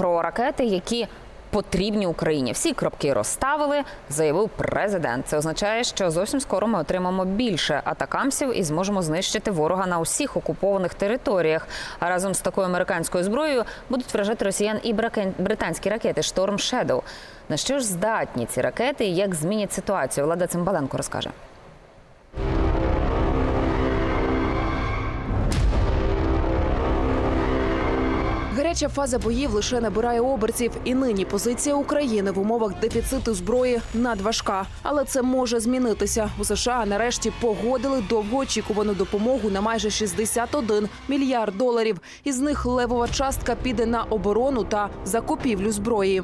Про ракети, які потрібні Україні. Всі кропки розставили, заявив президент. Це означає, що зовсім скоро ми отримаємо більше атакамсів і зможемо знищити ворога на усіх окупованих територіях. А разом з такою американською зброєю будуть вражати росіян і британські ракети Шторм Shadow. На що ж здатні ці ракети і як змінять ситуацію? Влада Цимбаленко розкаже. Гаряча фаза боїв лише набирає обертів, і нині позиція України в умовах дефіциту зброї надважка. Але це може змінитися. У США нарешті погодили довгоочікувану допомогу на майже 61 мільярд доларів. Із них левова частка піде на оборону та закупівлю зброї.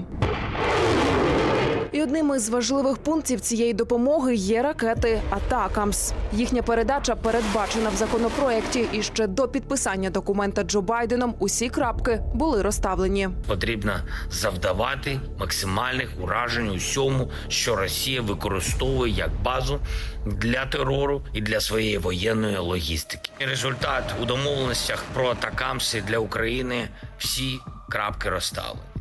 Одним із важливих пунктів цієї допомоги є ракети Атакамс. Їхня передача передбачена в законопроекті. І ще до підписання документа Джо Байденом усі крапки були розставлені. потрібно завдавати максимальних уражень усьому, що Росія використовує як базу для терору і для своєї воєнної логістики. Результат у домовленостях про атакамси для України всі крапки розставлені.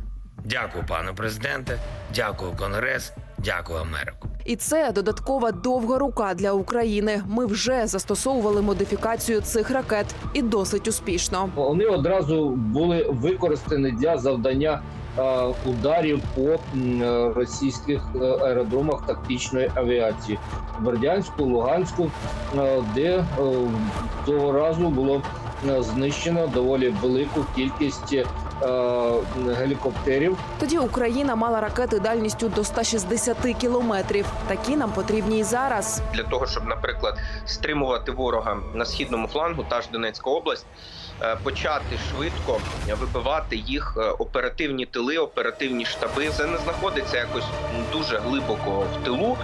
Дякую, пане президенте. Дякую, Конгрес. Дякую, Америку. І це додаткова довга рука для України. Ми вже застосовували модифікацію цих ракет і досить успішно. Вони одразу були використані для завдання е, ударів по російських е, аеродромах тактичної авіації в Бердянську, Луганську, е, де того разу було знищено доволі велику кількість гелікоптерів. Тоді Україна мала ракети дальністю до 160 кілометрів. Такі нам потрібні і зараз. для того, щоб, наприклад, стримувати ворога на східному флангу, та ж Донецька область, е, почати швидко вибивати їх е, оперативні тили, оперативні штаби. Це не знаходиться якось дуже глибоко в тилу.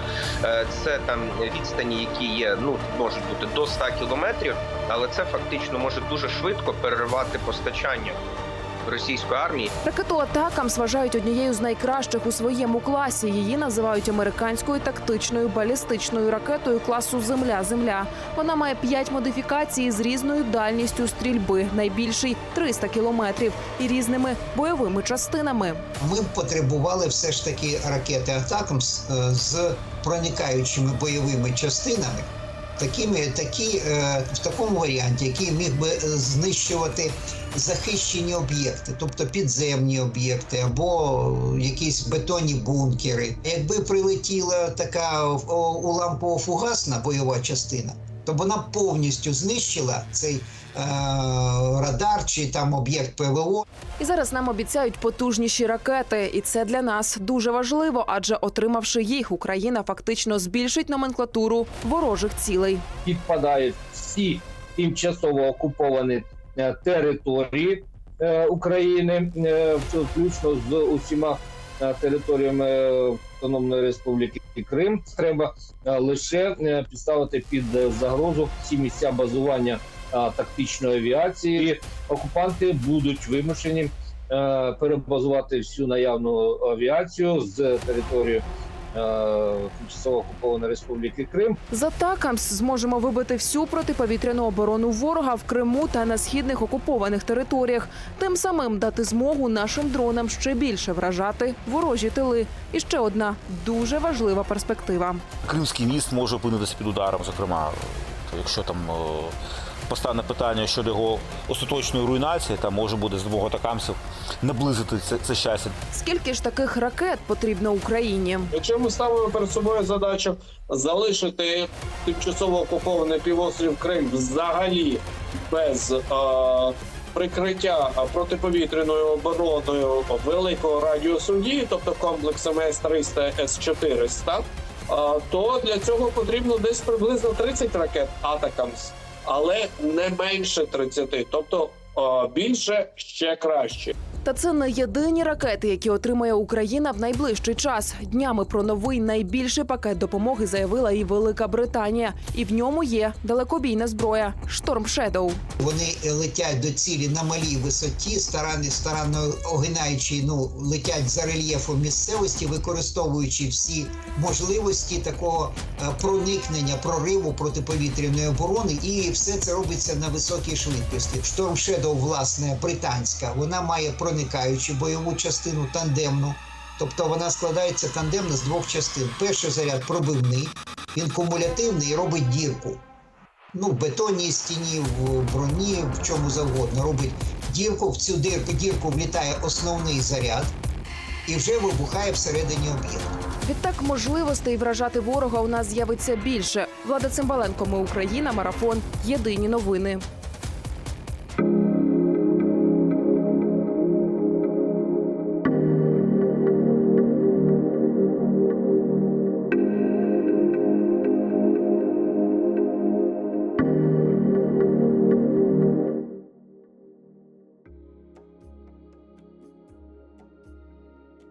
Е, Це там відстані, які є, ну можуть бути до 100 кілометрів, але це фактично може дуже швидко переривати постачання російської армії Ракету Атакамс вважають однією з найкращих у своєму класі. Її називають американською тактичною балістичною ракетою класу Земля-Земля. Вона має п'ять модифікацій з різною дальністю стрільби, найбільший 300 кілометрів, і різними бойовими частинами. Ми потребували все ж таки ракети Атакамс е, з проникаючими бойовими частинами, такими, такі, е, в такому варіанті, який міг би е, знищувати захищені об'єкти, тобто підземні об'єкти або якісь бетонні бункери. Якби прилетіла така о, уламково-фугасна бойова частина, то вона повністю знищила цей е, радар чи там об'єкт ПВО. І зараз нам обіцяють потужніші ракети, і це для нас дуже важливо, адже отримавши їх, Україна фактично збільшить номенклатуру ворожих цілей. підпадають всі тимчасово окуповані е, території е, України, е, включно з усіма е, територіями Автономної Республіки Крим. Треба е, лише е, підставити під е, загрозу всі місця базування тактичної авіації. І окупанти будуть вимушені перебазувати всю наявну авіацію з території тимчасово окупованої Республіки Крим З атакамс зможемо вибити всю протиповітряну оборону ворога в Криму та на східних окупованих територіях, тим самим дати змогу нашим дронам ще більше вражати ворожі тили. І ще одна дуже важлива перспектива. Кримський міст може опинитися під ударом, зокрема, якщо там е, постане питання щодо його остаточної руйнації, там може буде з двох атакамсів наблизити це, це щастя. Скільки ж таких ракет потрібно Україні? Якщо ми ставимо перед собою задачу залишити тимчасово окупований півострів Крим взагалі без е, прикриття протиповітряною обороною великого радіусу дії, тобто комплексами С-300, С-400, е, то для цього потрібно десь приблизно 30 ракет Атакамс, але не менше 30, тобто більше ще краще. Та це не єдині ракети, які отримає Україна в найближчий час. Днями про новий найбільший пакет допомоги заявила і Велика Британія, і в ньому є далекобійна зброя Шторм Шедоу. Вони летять до цілі на малій висоті, старанно, старанно огинаючи, ну летять за рельєфом місцевості, використовуючи всі можливості такого е, проникнення, прориву протиповітряної оборони, і все це робиться на високій швидкості. Шторм Shadow, власне, британська, вона має проникати проникаючу бойову частину тандемну. Тобто вона складається тандемно з двох частин. Перший заряд пробивний, він кумулятивний і робить дірку. Ну, в бетонній стіні, в броні, в чому завгодно. Робить дірку, в цю дірку, дірку влітає основний заряд і вже вибухає всередині об'єкту. Відтак можливостей вражати ворога у нас з'явиться більше. Влада Цимбаленко, ми Україна, марафон. Єдині новини.